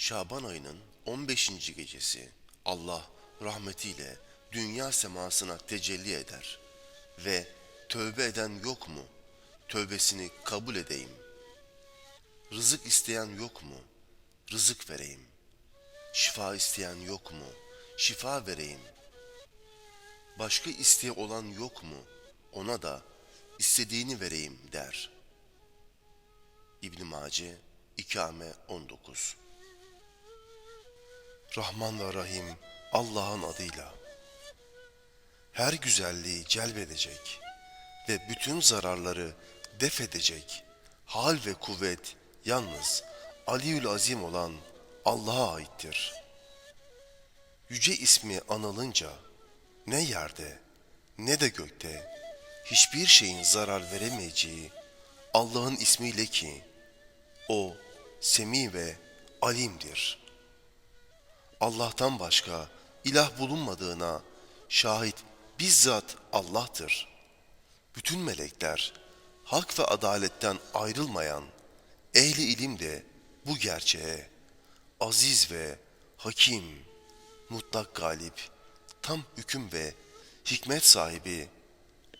Şaban ayının 15. gecesi Allah rahmetiyle dünya semasına tecelli eder ve tövbe eden yok mu? Tövbesini kabul edeyim. Rızık isteyen yok mu? Rızık vereyim. Şifa isteyen yok mu? Şifa vereyim. Başka isteği olan yok mu? Ona da istediğini vereyim der. İbn Mace İkame 19 Rahman ve Rahim Allah'ın adıyla. Her güzelliği celbedecek ve bütün zararları def edecek hal ve kuvvet yalnız Aliül Azim olan Allah'a aittir. Yüce ismi anılınca ne yerde ne de gökte hiçbir şeyin zarar veremeyeceği Allah'ın ismiyle ki o Semi ve Alim'dir. Allah'tan başka ilah bulunmadığına şahit bizzat Allah'tır. Bütün melekler hak ve adaletten ayrılmayan ehli ilim de bu gerçeğe aziz ve hakim, mutlak galip, tam hüküm ve hikmet sahibi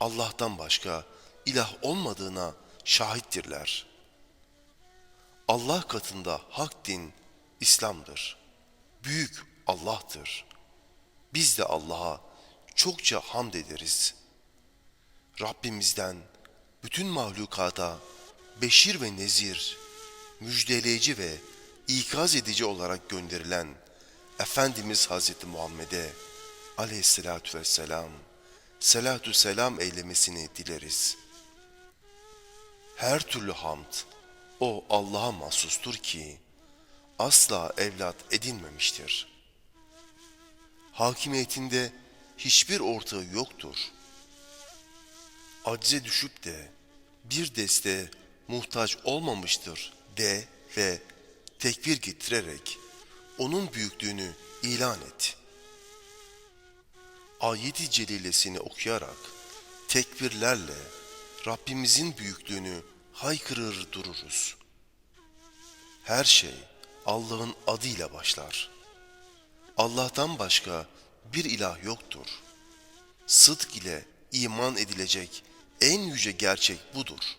Allah'tan başka ilah olmadığına şahittirler. Allah katında hak din İslam'dır. Büyük Allah'tır. Biz de Allah'a çokça hamd ederiz. Rabbimizden bütün mahlukata beşir ve nezir, müjdeleyici ve ikaz edici olarak gönderilen Efendimiz Hazreti Muhammed'e aleyhissalatü vesselam, selatü selam eylemesini dileriz. Her türlü hamd o Allah'a mahsustur ki asla evlat edinmemiştir. Hakimiyetinde hiçbir ortağı yoktur. Acize düşüp de bir deste muhtaç olmamıştır de ve tekbir getirerek onun büyüklüğünü ilan et. Ayet-i celilesini okuyarak tekbirlerle Rabbimizin büyüklüğünü haykırır dururuz. Her şey Allah'ın adıyla başlar. Allah'tan başka bir ilah yoktur. Sıdk ile iman edilecek en yüce gerçek budur.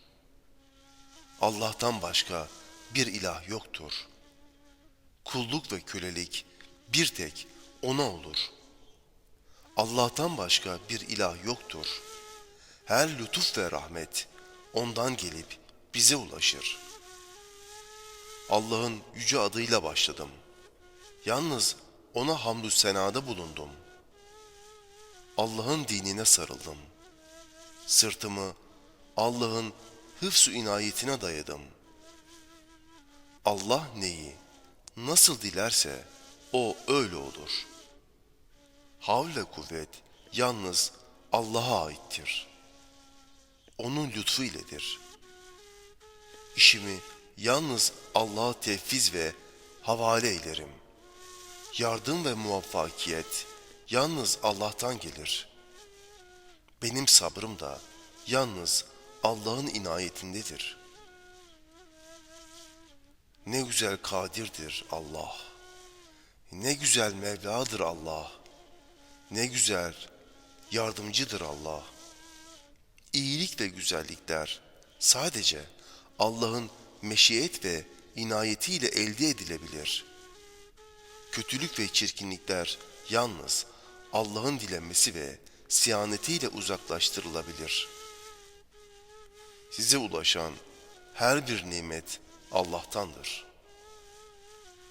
Allah'tan başka bir ilah yoktur. Kulluk ve kölelik bir tek ona olur. Allah'tan başka bir ilah yoktur. Her lütuf ve rahmet ondan gelip bize ulaşır. Allah'ın yüce adıyla başladım. Yalnız ona hamdü senada bulundum. Allah'ın dinine sarıldım. Sırtımı Allah'ın hıfsu inayetine dayadım. Allah neyi, nasıl dilerse o öyle olur. Havl ve kuvvet yalnız Allah'a aittir. Onun lütfu iledir. İşimi yalnız Allah'a tevfiz ve havale eylerim. Yardım ve muvaffakiyet yalnız Allah'tan gelir. Benim sabrım da yalnız Allah'ın inayetindedir. Ne güzel kadirdir Allah. Ne güzel Mevladır Allah. Ne güzel yardımcıdır Allah. İyilik ve güzellikler sadece Allah'ın meşiyet ve inayetiyle elde edilebilir. Kötülük ve çirkinlikler yalnız Allah'ın dilenmesi ve siyanetiyle uzaklaştırılabilir. Size ulaşan her bir nimet Allah'tandır.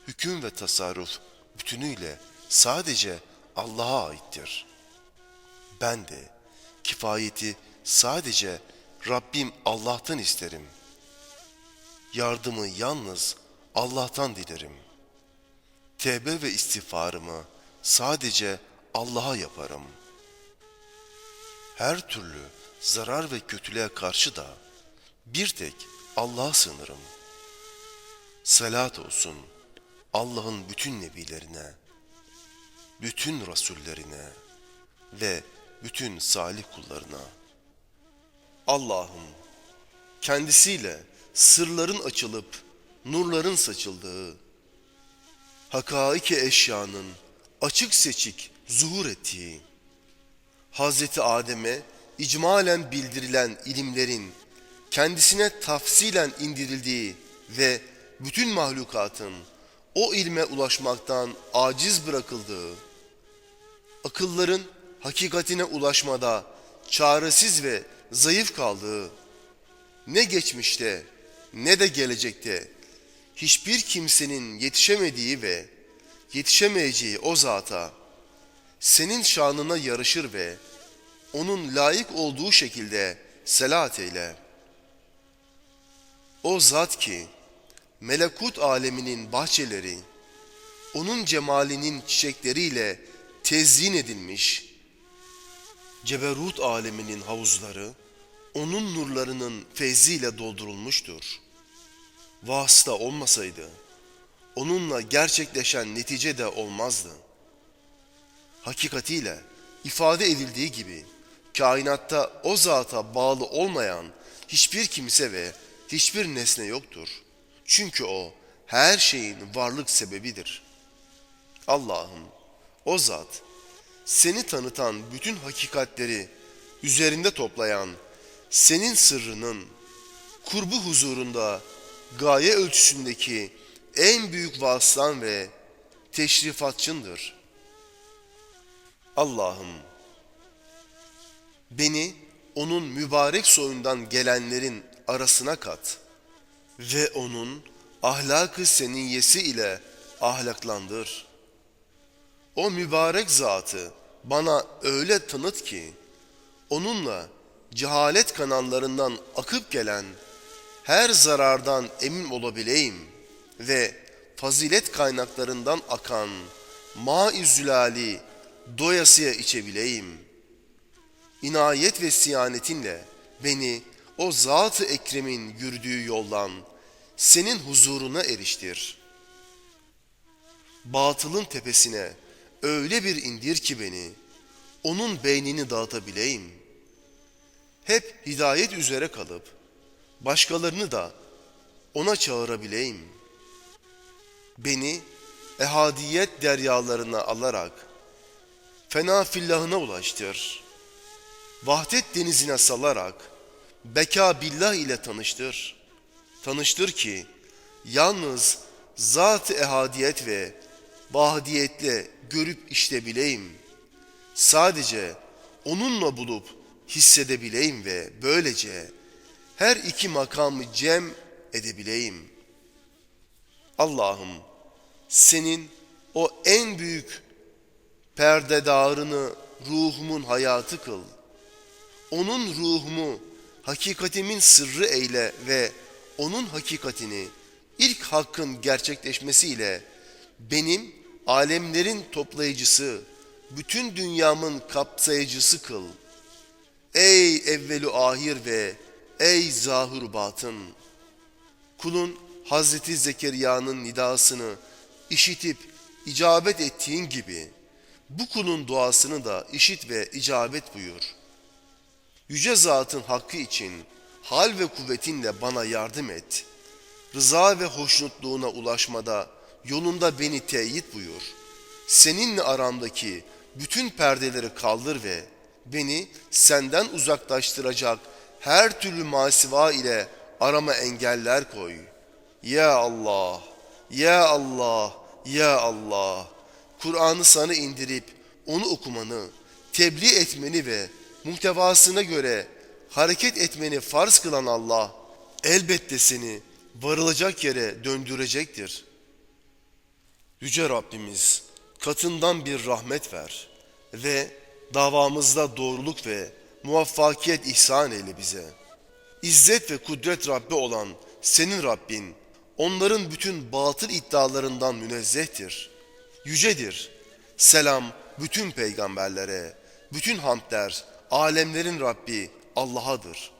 Hüküm ve tasarruf bütünüyle sadece Allah'a aittir. Ben de kifayeti sadece Rabbim Allah'tan isterim. Yardımı yalnız Allah'tan dilerim. Tevbe ve istiğfarımı sadece Allah'a yaparım. Her türlü zarar ve kötülüğe karşı da bir tek Allah'a sığınırım. Salat olsun Allah'ın bütün nebilerine, bütün rasullerine ve bütün salih kullarına. Allah'ım kendisiyle sırların açılıp nurların saçıldığı, hakaiki eşyanın açık seçik zuhur ettiği, Hazreti Adem'e icmalen bildirilen ilimlerin kendisine tafsilen indirildiği ve bütün mahlukatın o ilme ulaşmaktan aciz bırakıldığı, akılların hakikatine ulaşmada çaresiz ve zayıf kaldığı, ne geçmişte ne de gelecekte hiçbir kimsenin yetişemediği ve yetişemeyeceği o zata senin şanına yarışır ve onun layık olduğu şekilde selat eyle. O zat ki melekut aleminin bahçeleri onun cemalinin çiçekleriyle tezyin edilmiş, ceberut aleminin havuzları onun nurlarının feyziyle doldurulmuştur. Vasıta olmasaydı onunla gerçekleşen netice de olmazdı. Hakikatiyle ifade edildiği gibi kainatta o zata bağlı olmayan hiçbir kimse ve hiçbir nesne yoktur. Çünkü o her şeyin varlık sebebidir. Allah'ım o zat seni tanıtan bütün hakikatleri üzerinde toplayan senin sırrının kurbu huzurunda gaye ölçüsündeki en büyük vasıtan ve teşrifatçındır. Allah'ım beni onun mübarek soyundan gelenlerin arasına kat ve onun ahlakı seniyesi ile ahlaklandır. O mübarek zatı bana öyle tanıt ki onunla cehalet kanallarından akıp gelen her zarardan emin olabileyim ve fazilet kaynaklarından akan ma-i zülali doyasıya içebileyim. İnayet ve siyanetinle beni o zat-ı ekremin yürüdüğü yoldan senin huzuruna eriştir. Batılın tepesine öyle bir indir ki beni, onun beynini dağıtabileyim. Hep hidayet üzere kalıp, başkalarını da ona çağırabileyim. Beni ehadiyet deryalarına alarak, fena fillahına ulaştır. Vahdet denizine salarak, beka billah ile tanıştır. Tanıştır ki, yalnız zat-ı ehadiyet ve vahdiyetle görüp işlebileyim. Sadece onunla bulup hissedebileyim ve böylece her iki makamı cem edebileyim. Allah'ım senin o en büyük perdedarını ruhumun hayatı kıl. Onun ruhumu hakikatimin sırrı eyle ve onun hakikatini ilk hakkın gerçekleşmesiyle benim alemlerin toplayıcısı, bütün dünyamın kapsayıcısı kıl. Ey evvelu ahir ve ey zahir batın! Kulun Hazreti Zekeriya'nın nidasını işitip icabet ettiğin gibi bu kulun duasını da işit ve icabet buyur. Yüce Zat'ın hakkı için hal ve kuvvetinle bana yardım et. Rıza ve hoşnutluğuna ulaşmada yolunda beni teyit buyur. Seninle aramdaki bütün perdeleri kaldır ve beni senden uzaklaştıracak her türlü masiva ile arama engeller koy. Ya Allah, Ya Allah, Ya Allah. Kur'an'ı sana indirip onu okumanı, tebliğ etmeni ve muhtevasına göre hareket etmeni farz kılan Allah elbette seni varılacak yere döndürecektir. Yüce Rabbimiz katından bir rahmet ver ve davamızda doğruluk ve muvaffakiyet ihsan eyle bize. İzzet ve kudret Rabbi olan senin Rabbin onların bütün batıl iddialarından münezzehtir. Yücedir. Selam bütün peygamberlere, bütün hamdler alemlerin Rabbi Allah'adır.''